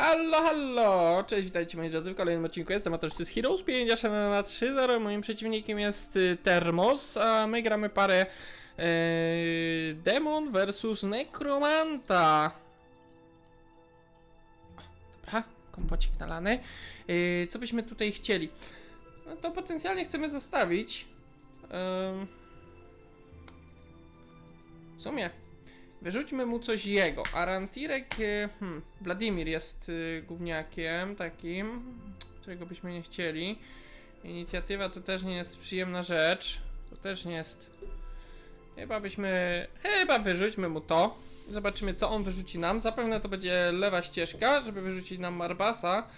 Hallo, hallo! Cześć, witajcie moi drodzy w kolejnym odcinku. Jestem Mateusz, to jest Heroes 5, a na 3.0. Moim przeciwnikiem jest y, Termos, a my gramy parę y, Demon versus Necromanta. Dobra, kompocik nalany. Y, co byśmy tutaj chcieli? No to potencjalnie chcemy zostawić. ym, w sumie Wyrzućmy mu coś jego. Arantirek, e, hmm, Wladimir jest y, gówniakiem takim, którego byśmy nie chcieli. Inicjatywa to też nie jest przyjemna rzecz. To też nie jest. Chyba byśmy. Chyba wyrzućmy mu to. Zobaczymy, co on wyrzuci nam. Zapewne to będzie lewa ścieżka, żeby wyrzucić nam Marbasa.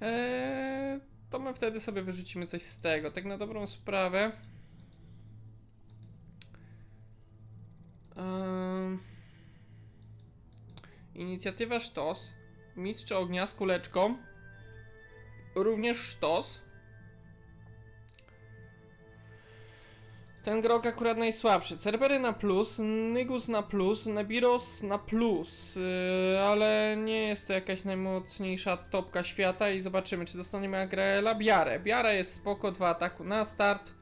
Eee, to my wtedy sobie wyrzucimy coś z tego. Tak na dobrą sprawę. Ehm, Inicjatywa Sztos. Mistrz ognia z kuleczką. Również Sztos. Ten grok akurat najsłabszy. Cerbery na plus, Nygus na plus, Nebiros na plus, yy, ale nie jest to jakaś najmocniejsza topka świata i zobaczymy, czy dostaniemy Agrela. Biarę. Biara jest spoko, dwa ataku na start.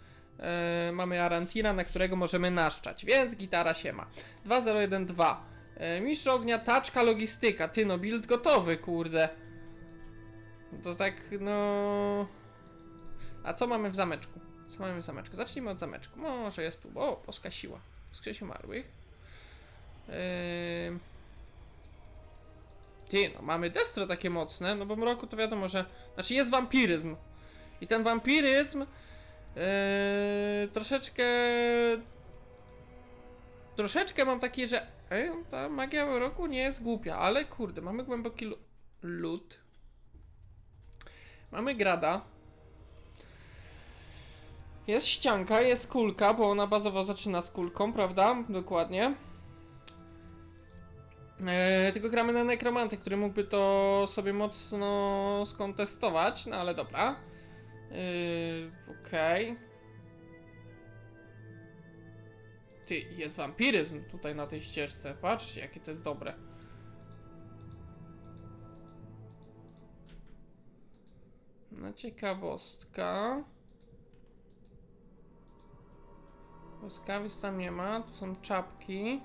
Yy, mamy Arantira, na którego możemy naszczać, więc gitara się ma. 2012. Yy, Mistrz ognia, taczka, logistyka. Ty no, build gotowy, kurde. To tak, no... A co mamy w zameczku? Co mamy w zameczku? Zacznijmy od zameczku. Może jest tu. O, polska siła. Wskrzesi umarłych. Yy... Ty, no mamy destro takie mocne, no bo mroku to wiadomo, że... Znaczy jest wampiryzm. I ten wampiryzm... Yy, troszeczkę... Troszeczkę mam takie, że... Ej, ta magia mroku nie jest głupia, ale kurde, mamy głęboki lód. Mamy grada. Jest ścianka, jest kulka, bo ona bazowo zaczyna z kulką, prawda? Dokładnie. Eee, tylko gramy na nekromanty, który mógłby to sobie mocno skontestować, no ale dobra. Eee, Okej. Ty, jest wampiryzm tutaj na tej ścieżce. Patrzcie, jakie to jest dobre. No ciekawostka. Błyskawic tam nie ma, tu są czapki.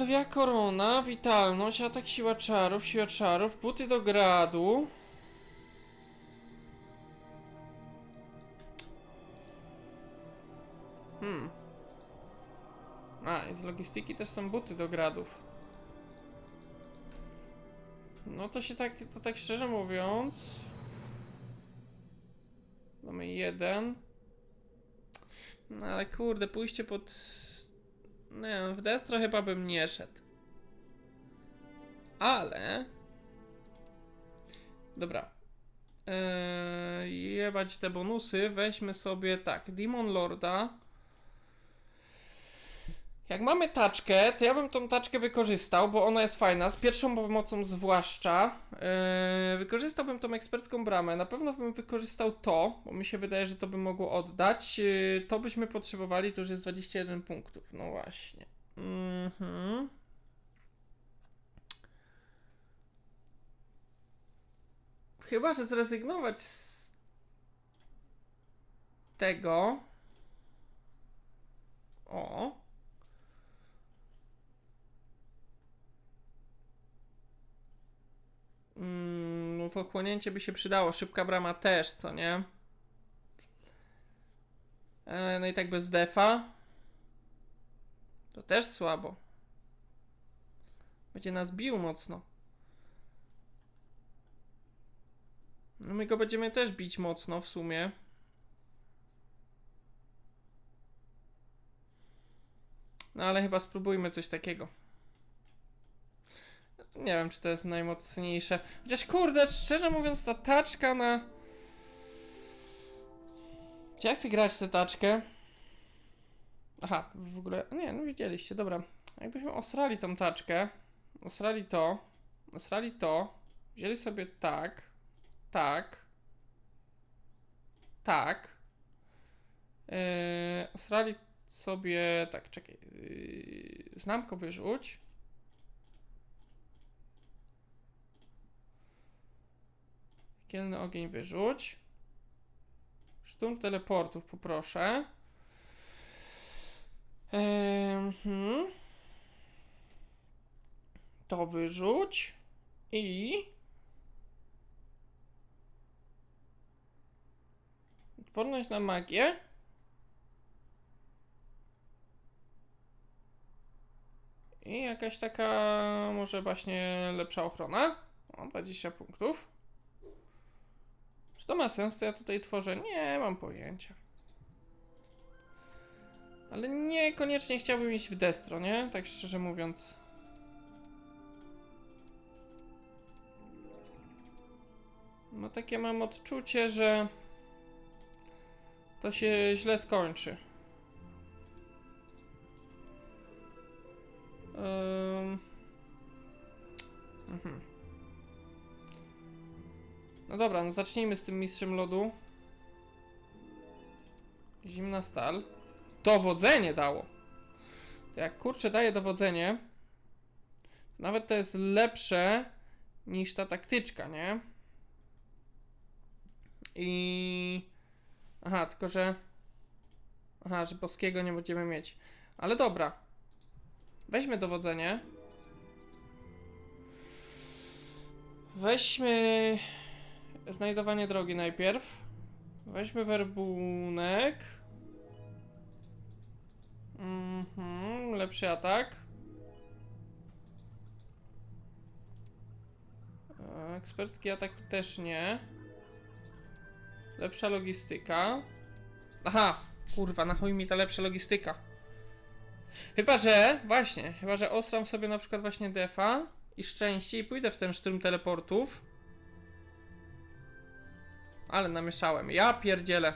Lwia korona, witalność, atak siła czarów, siła czarów, buty do gradu. Logistyki też są buty do gradów. No to się tak, to tak szczerze mówiąc... Mamy jeden. No ale kurde, pójście pod... Nie w destro chyba bym nie szedł. Ale... Dobra. Eee, jebać te bonusy, weźmy sobie tak, Demon Lorda. Jak mamy taczkę, to ja bym tą taczkę wykorzystał, bo ona jest fajna, z pierwszą pomocą zwłaszcza. Yy, wykorzystałbym tą ekspercką bramę. Na pewno bym wykorzystał to, bo mi się wydaje, że to by mogło oddać. Yy, to byśmy potrzebowali, to już jest 21 punktów. No właśnie. Mhm. Chyba, że zrezygnować z tego. O. Mm, no, pochłonięcie by się przydało. Szybka brama też, co nie? E, no i tak bez defa. To też słabo. Będzie nas bił mocno. No my go będziemy też bić mocno w sumie. No ale chyba spróbujmy coś takiego. Nie wiem, czy to jest najmocniejsze. Chociaż kurde, szczerze mówiąc, ta taczka na. Czy ja chcę grać tę taczkę? Aha, w ogóle. Nie, no widzieliście, dobra. Jakbyśmy osrali tą taczkę, osrali to, osrali to, wzięli sobie tak, tak, tak, yy, osrali sobie. Tak, czekaj. Yy, znamko wyrzuć. Kielny ogień wyrzuć. Szturm teleportów poproszę. Ehm, hmm. To wyrzuć. I. Odporność na magię. I jakaś taka może właśnie lepsza ochrona. O, 20 punktów. Czy to ma sens, co ja tutaj tworzę? Nie mam pojęcia. Ale niekoniecznie chciałbym iść w destro, nie? Tak szczerze mówiąc. No takie mam odczucie, że to się źle skończy. Ym. Mhm. No dobra, no zacznijmy z tym mistrzem lodu. Zimna stal. Dowodzenie dało. Jak kurczę daje dowodzenie, nawet to jest lepsze niż ta taktyczka, nie? I. Aha, tylko że. Aha, że boskiego nie będziemy mieć. Ale dobra. Weźmy dowodzenie. Weźmy znajdowanie drogi najpierw. Weźmy werbunek. Mhm, lepszy atak. Ekspercki atak też nie. Lepsza logistyka. Aha, kurwa, na chuj mi ta lepsza logistyka. Chyba, że, właśnie, chyba, że ostram sobie na przykład właśnie defa i szczęście i pójdę w ten szturm teleportów. Ale namieszałem. Ja pierdzielę.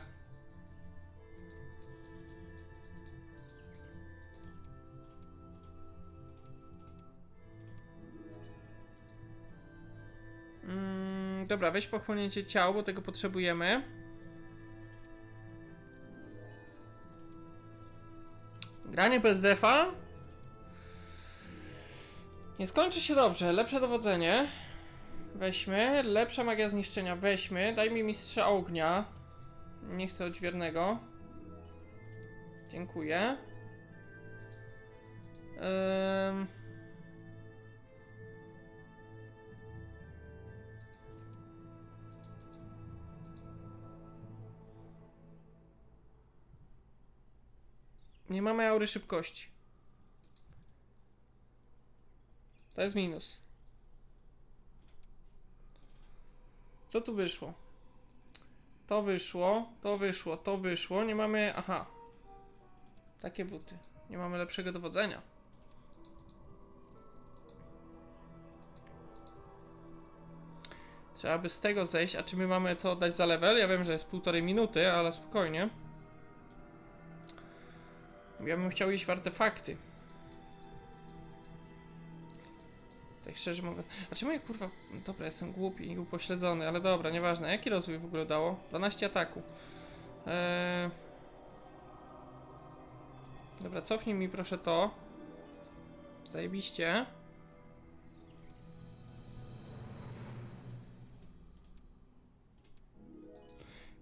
Mm, dobra, weź pochłonięcie ciał, bo tego potrzebujemy. Granie bez defa. Nie skończy się dobrze. Lepsze dowodzenie. Weźmy. Lepsza magia zniszczenia. Weźmy. Daj mi mistrza ognia. Nie chcę odźwiernego. Dziękuję. Nie mamy aury szybkości. To jest minus. Co tu wyszło? To wyszło, to wyszło, to wyszło. Nie mamy. Aha. Takie buty. Nie mamy lepszego dowodzenia. Trzeba by z tego zejść. A czy my mamy co oddać za level? Ja wiem, że jest półtorej minuty, ale spokojnie. Ja bym chciał iść w artefakty. Tak szczerze mówiąc. A czemu ja kurwa. Dobra, jestem głupi i upośledzony, ale dobra, nieważne. Jaki rozwój w ogóle dało? 12 ataku. Eee... Dobra, cofnij mi proszę to. Zajebiście.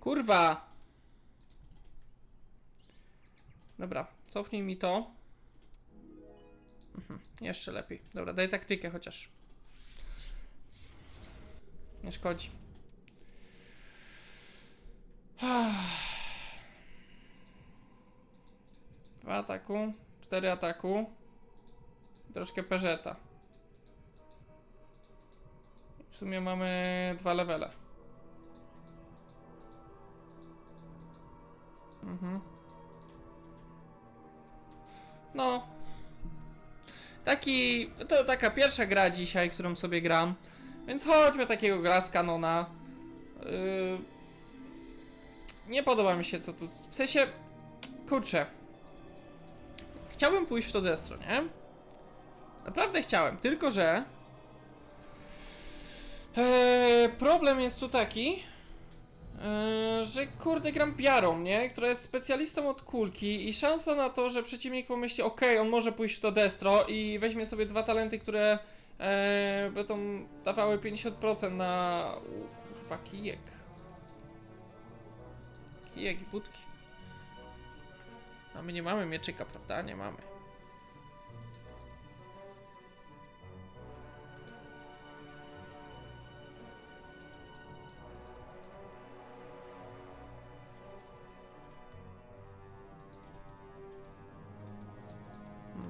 Kurwa! Dobra, cofnij mi to. Mhm, jeszcze lepiej. Dobra, daj taktykę chociaż. Nie szkodzi. Dwa ataku, cztery ataku. Troszkę peżeta. W sumie mamy dwa levele. Mhm. No. Taki. To taka pierwsza gra dzisiaj, którą sobie gram. Więc chodźmy takiego gra z kanona. Yy, nie podoba mi się co tu. W sensie. Kurczę. Chciałbym pójść w to destro, nie? Naprawdę chciałem, tylko że. Eee, problem jest tu taki, Yy, że kurde gram biarą, nie? Która jest specjalistą od kulki i szansa na to, że przeciwnik pomyśli, ok, on może pójść w to destro i weźmie sobie dwa talenty, które e, będą dawały 50% na... Kurwa, kijek. Kijek i budki. A my nie mamy mieczyka, prawda? Nie mamy.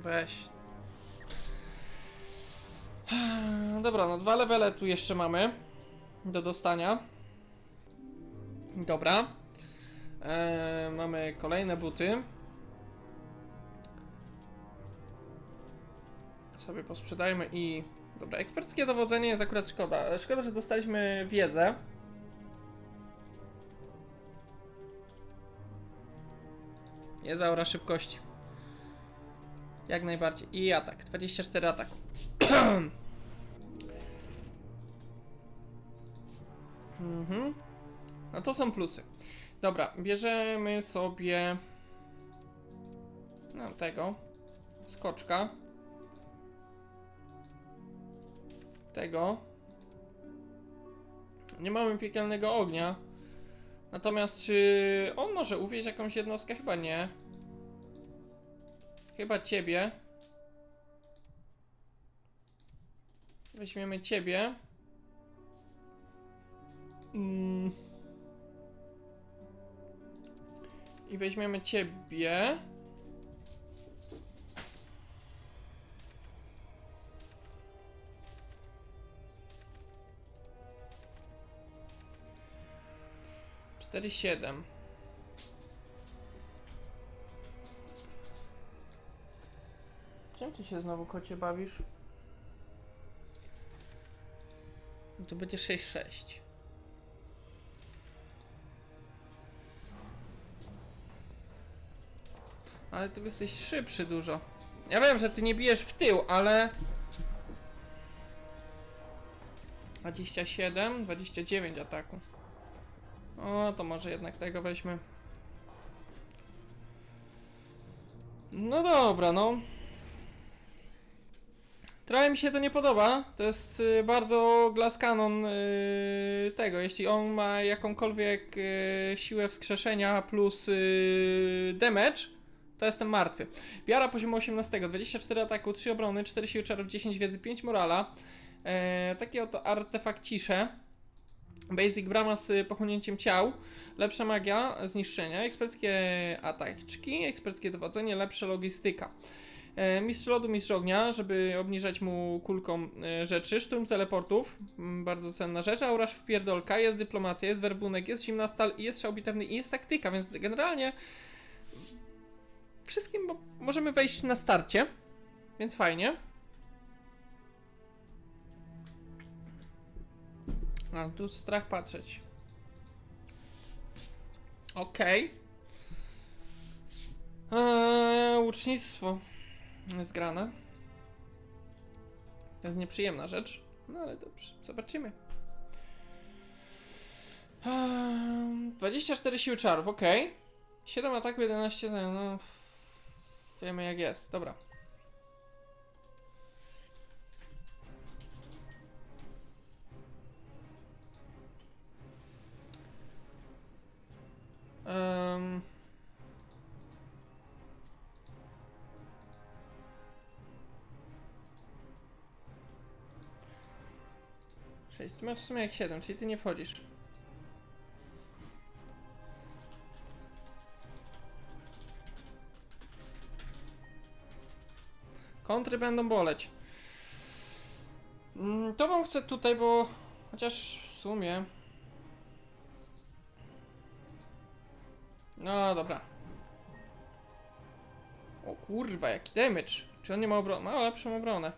Weź. Dobra, no dwa levele tu jeszcze mamy do dostania. Dobra. Eee, mamy kolejne buty. Sobie posprzedajmy i... Dobra, eksperckie dowodzenie jest akurat szkoda. Szkoda, że dostaliśmy wiedzę. Aura szybkości. Jak najbardziej. I atak. 24 ataku. mhm. No to są plusy. Dobra, bierzemy sobie. No tego. Skoczka. Tego. Nie mamy piekielnego ognia. Natomiast czy on może uwieść jakąś jednostkę? Chyba nie. Chyba ciebie. Weźmiemy ciebie. Mm. I weźmiemy ciebie. Cztery siedem. Czym ty się znowu kocie bawisz? No to będzie 6-6. Ale ty jesteś szybszy dużo. Ja wiem, że ty nie bijesz w tył, ale... 27, 29 ataku. O, to może jednak tego weźmy. No dobra, no. Trochę mi się to nie podoba. To jest y, bardzo glass cannon y, tego. Jeśli on ma jakąkolwiek y, siłę wskrzeszenia plus damage, to jestem martwy. Biara poziomu 18, 24 ataku, 3 obrony, 4 siły czarów, 10 wiedzy, 5 morala. E, takie oto artefakcisze. Basic brama z pochłonięciem ciał, lepsza magia, zniszczenia, eksperckie ataczki, eksperckie dowodzenie, lepsza logistyka. E, mistrz lodu, mistrz ognia, żeby obniżać mu kulką e, rzeczy, szturm teleportów, m, bardzo cenna rzecz, auraż wpierdolka, jest dyplomacja, jest werbunek, jest zimna stal i jest strzał bitewny i jest taktyka, więc generalnie wszystkim mo- możemy wejść na starcie, więc fajnie. A, tu strach patrzeć. Okej. Eee, łucznictwo jest grane. To jest nieprzyjemna rzecz, no ale dobrze, zobaczymy. Eee, 24 siły czarów, okej. 7 ataku, 11, no... Wiemy jak jest, dobra. Um. Sześć, ty masz w sumie jak 7, czyli ty nie wchodzisz. Kontry będą boleć. Mm, To wam chcę tutaj, bo chociaż w sumie. No dobra. O kurwa, jaki damage. Czy on nie ma obrony? Ma lepszą obronę.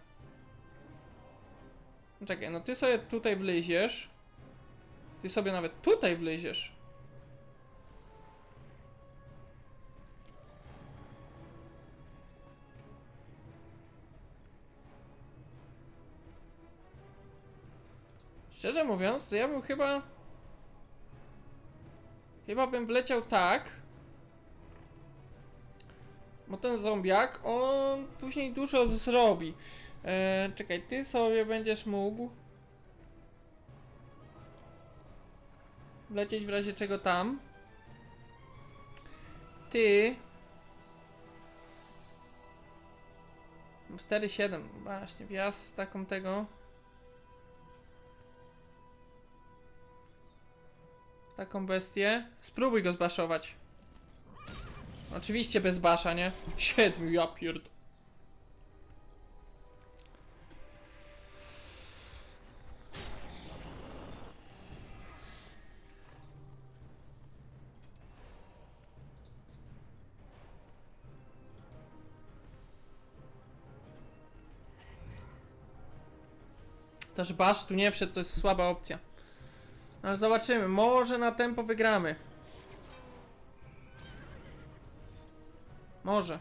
No Czekaj, no ty sobie tutaj wleziesz. Ty sobie nawet tutaj wleziesz. Szczerze mówiąc, ja bym chyba Chyba bym wleciał tak. Bo ten zombiak, on później dużo zrobi. E, czekaj, ty sobie będziesz mógł wlecieć w razie czego tam. Ty 4-7, właśnie, wjazd z taką tego. Taką bestię. Spróbuj go zbaszować. Oczywiście bez basza, nie? Siedmiu, ja pierd... Też basz tu nie wszedł, to jest słaba opcja. Ale zobaczymy, może na tempo wygramy. Może.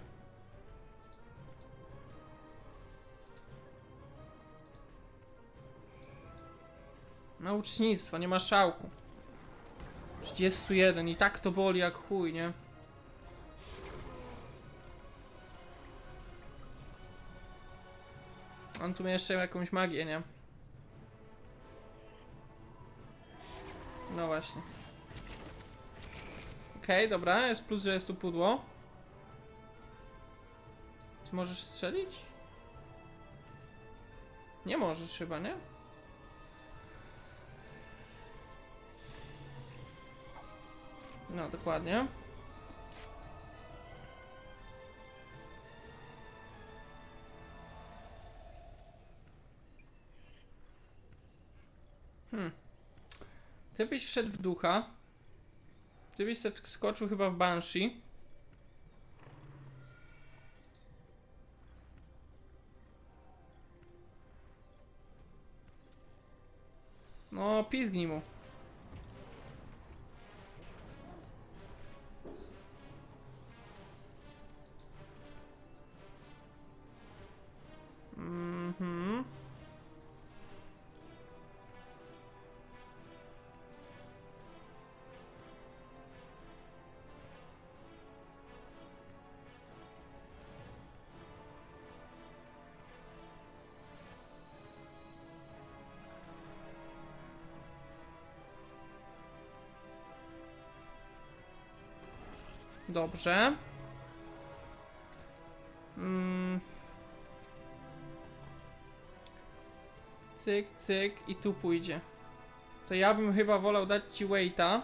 Naucznictwo, nie ma szałku. 31 i tak to boli jak chuj, nie? On tu ma jeszcze jakąś magię, nie? No właśnie. Okej, dobra, jest plus, że jest tu pudło. Ty możesz strzelić? Nie możesz chyba, nie? No, dokładnie. Ty byś wszedł w ducha. Ty byś se wskoczył chyba w Banshee. No, pizgnij mu. Dobrze. Mm. Cyk, cyk i tu pójdzie. To ja bym chyba wolał dać ci waita.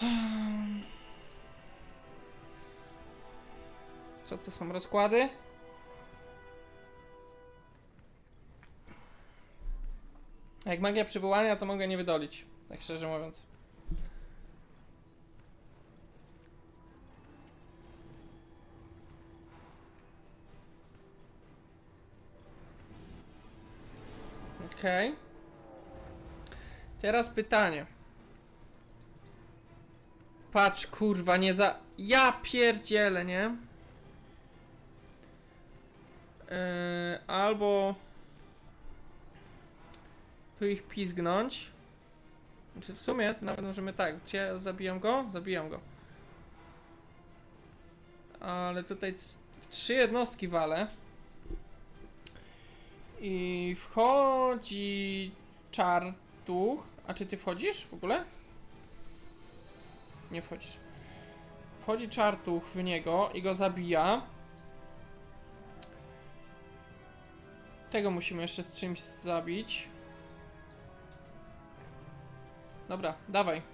Co to są rozkłady? Jak magia przywołania, to mogę nie wydolić. Tak szczerze mówiąc. Okej. Teraz pytanie. Patrz, kurwa, nie za... Ja pierdzielę, nie? Yy, albo... Tu ich pizgnąć. Znaczy w sumie to nawet możemy tak, gdzie zabijam go? Zabijam go. Ale tutaj w trzy jednostki walę. I wchodzi czartuch. A czy ty wchodzisz w ogóle? Nie wchodzisz. Wchodzi czartuch w niego i go zabija. Tego musimy jeszcze z czymś zabić. Dobra, dawaj.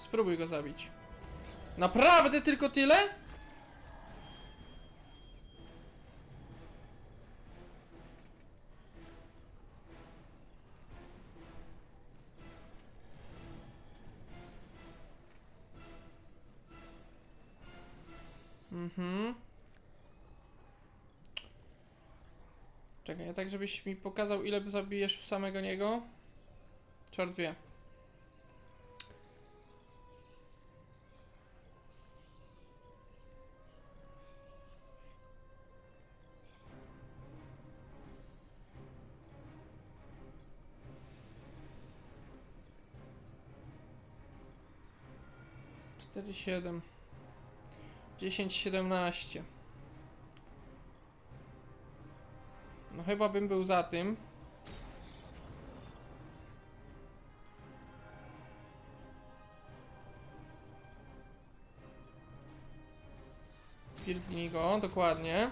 Spróbuj go zabić. Naprawdę tylko tyle? Mhm. Czekaj, tak żebyś mi pokazał ile zabijesz w samego niego. Czar. Cztery siedem. Dziesięć siedemnaście. No chyba bym był za tym. Pirzgnij go, dokładnie.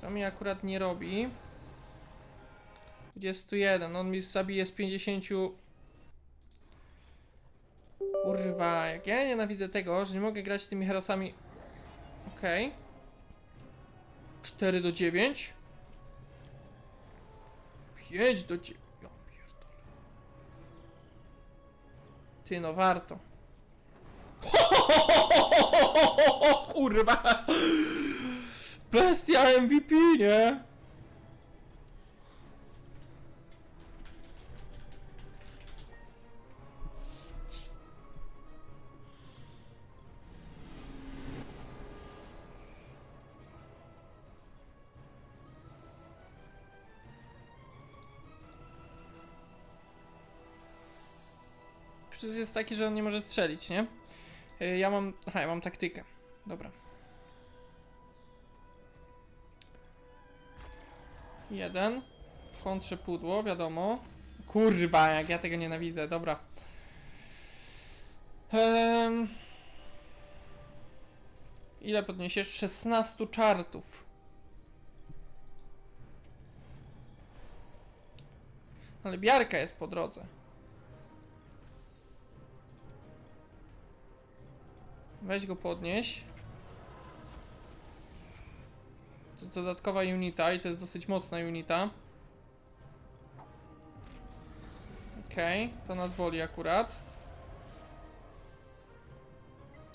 To mi akurat nie robi. 21, on mi zabije z 50 Kurwa, jak ja nienawidzę tego, że nie mogę grać tymi herosami. Okej. Okay. 4 do 9. 5 do 9. Ja pierdolę. Ty no warto. Kurwa. Bestia MVP, nie? Plus jest taki, że on nie może strzelić, nie? Y, Ja mam. Aha, ja mam taktykę. Dobra. Jeden. W kontrze pudło, wiadomo. Kurwa, jak ja tego nienawidzę, dobra. Ile podniesiesz? 16 czartów. Ale biarka jest po drodze. Weź go podnieś. To jest dodatkowa unita i to jest dosyć mocna unita. Okej, okay, to nas boli akurat.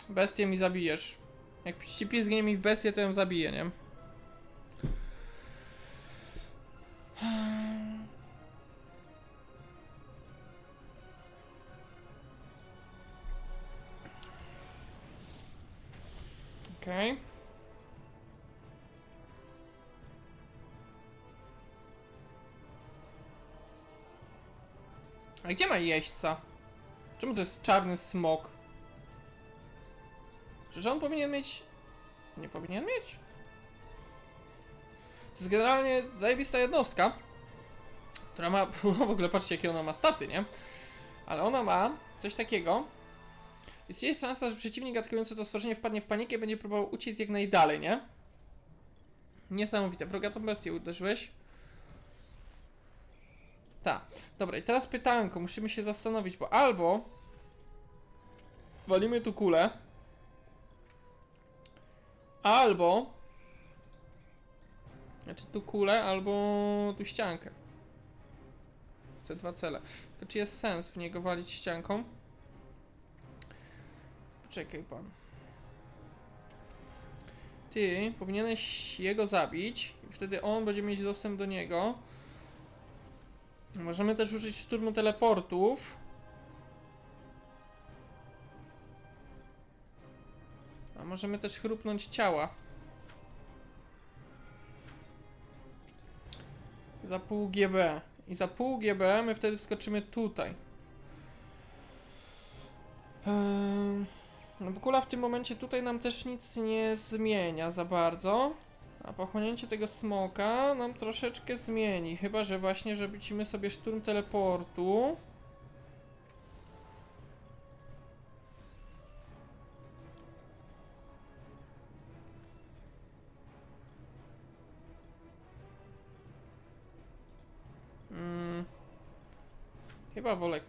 Bestię mi zabijesz. Jak ci pizgnie mi w bestię, to ją zabiję, nie? Okej. Okay. A gdzie ma jeźdźca? Czemu to jest czarny smok? Że on powinien mieć... Nie powinien mieć? To jest generalnie zajebista jednostka, która ma... W ogóle patrzcie jakie ona ma staty, nie? Ale ona ma coś takiego, jest szansa, że przeciwnik atakujący to stworzenie wpadnie w panikę i będzie próbował uciec jak najdalej, nie? Niesamowite. Wrogatą bestię uderzyłeś. Tak. Dobra, i teraz pytanko. Musimy się zastanowić, bo albo walimy tu kulę, albo znaczy tu kulę, albo tu ściankę. Te dwa cele. To czy jest sens w niego walić ścianką? Czekaj pan. Ty powinieneś jego zabić i wtedy on będzie mieć dostęp do niego. Możemy też użyć szturmu teleportów. A możemy też chrupnąć ciała. Za pół GB. I za pół GB my wtedy wskoczymy tutaj. Ehm... No bo kula w tym momencie tutaj nam też nic nie zmienia za bardzo. A pochłonięcie tego smoka nam troszeczkę zmieni. Chyba, że właśnie, że bicimy sobie szturm teleportu. Hmm. Chyba wolę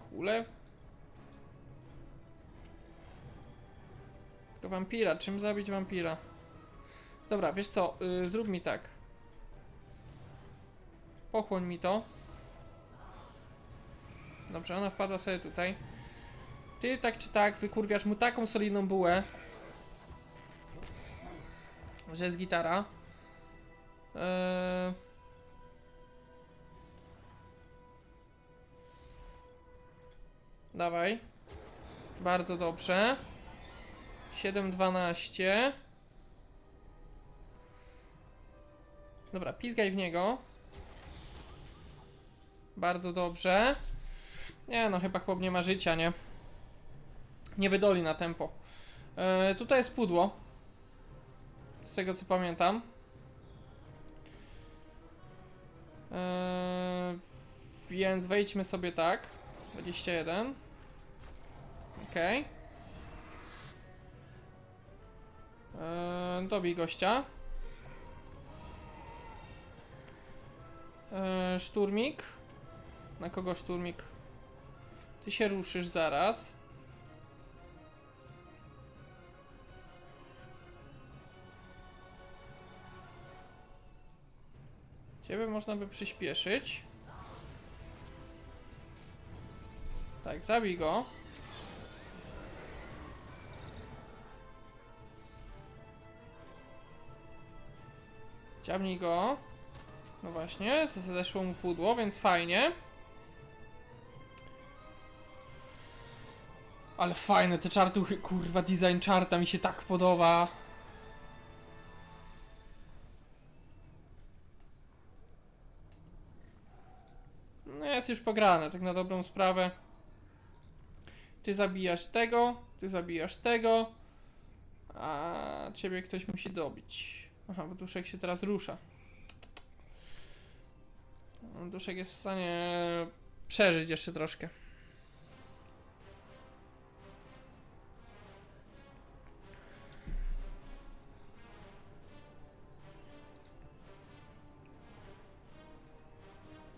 wampira, czym zabić wampira? Dobra, wiesz co, yy, zrób mi tak. Pochłoń mi to. Dobrze, ona wpadła sobie tutaj. Ty tak czy tak wykurwiasz mu taką solidną bułę, że jest gitara. Eee... Dawaj. Bardzo dobrze. 7-12. Dobra, pizgaj w niego. Bardzo dobrze. Nie no, chyba chłop nie ma życia, nie? Nie wydoli na tempo. E, tutaj jest pudło. Z tego co pamiętam. E, więc wejdźmy sobie tak. 21. Okej. Okay. Dobij gościa. E, szturmik. Na kogo szturmik? Ty się ruszysz zaraz. Ciebie można by przyspieszyć. Tak, zabij go. Ciabnij go. No właśnie, zeszło mu pudło, więc fajnie. Ale fajne te czartuchy, kurwa, design czarta mi się tak podoba. No jest już pograne, tak na dobrą sprawę. Ty zabijasz tego, ty zabijasz tego, a ciebie ktoś musi dobić. Aha, bo duszek się teraz rusza. Duszek jest w stanie przeżyć jeszcze troszkę.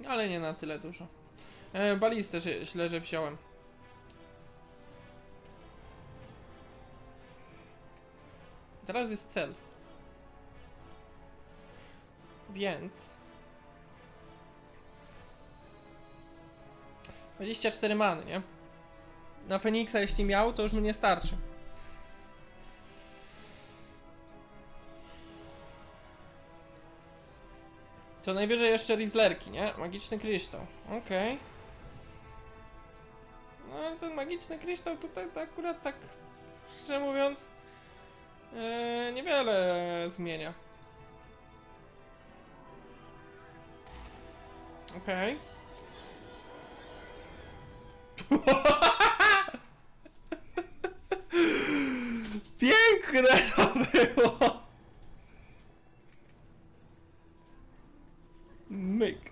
Ale nie na tyle dużo. E, balistę źle, że wziąłem. Teraz jest cel. Więc... 24 many, nie? Na Feniksa jeśli miał, to już mu nie starczy. Co najwyżej jeszcze Rizlerki, nie? Magiczny kryształ. Okej. No ale ten magiczny kryształ tutaj to akurat tak, szczerze mówiąc, e, niewiele zmienia. Okej. Piękne to było! Myk.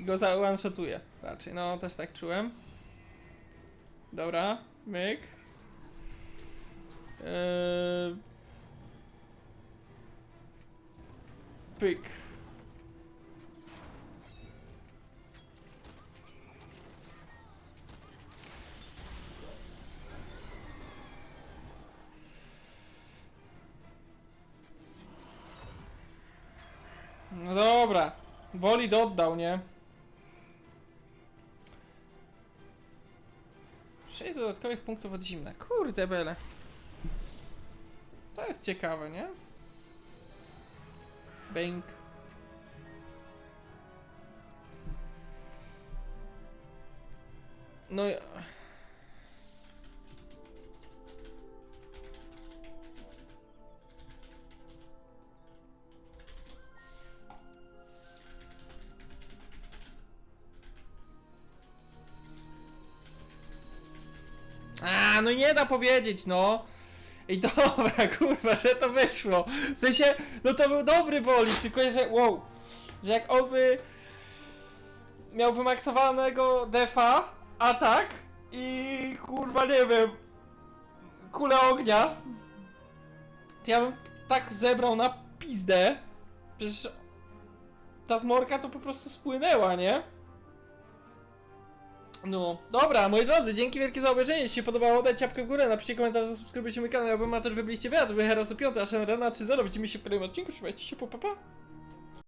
Go za one-shotuje raczej, no też tak czułem. Dobra, myk. Eee... Pyk. Bolid oddał, nie? 6 dodatkowych punktów od zimna. Kurde bele. To jest ciekawe, nie? Bęk. No. Nie da powiedzieć, no. I dobra, kurwa, że to wyszło. W sensie, no to był dobry bolid, tylko że, wow, że jak on by miał wymaksowanego defa, atak i kurwa, nie wiem, kulę ognia, to ja bym tak zebrał na pizdę, przecież ta zmorka to po prostu spłynęła, nie? No, dobra, moi drodzy, dzięki wielkie za obejrzenie. Jeśli się podobało, dajcie łapkę w górę, napiszcie komentarz, zasubskrybujcie mój kanał, ja bym amator, wybiliście wiatr, wy Heros 5, a Shenrena 3.0. Widzimy się w kolejnym odcinku, trzymajcie się, pa, pa, pa.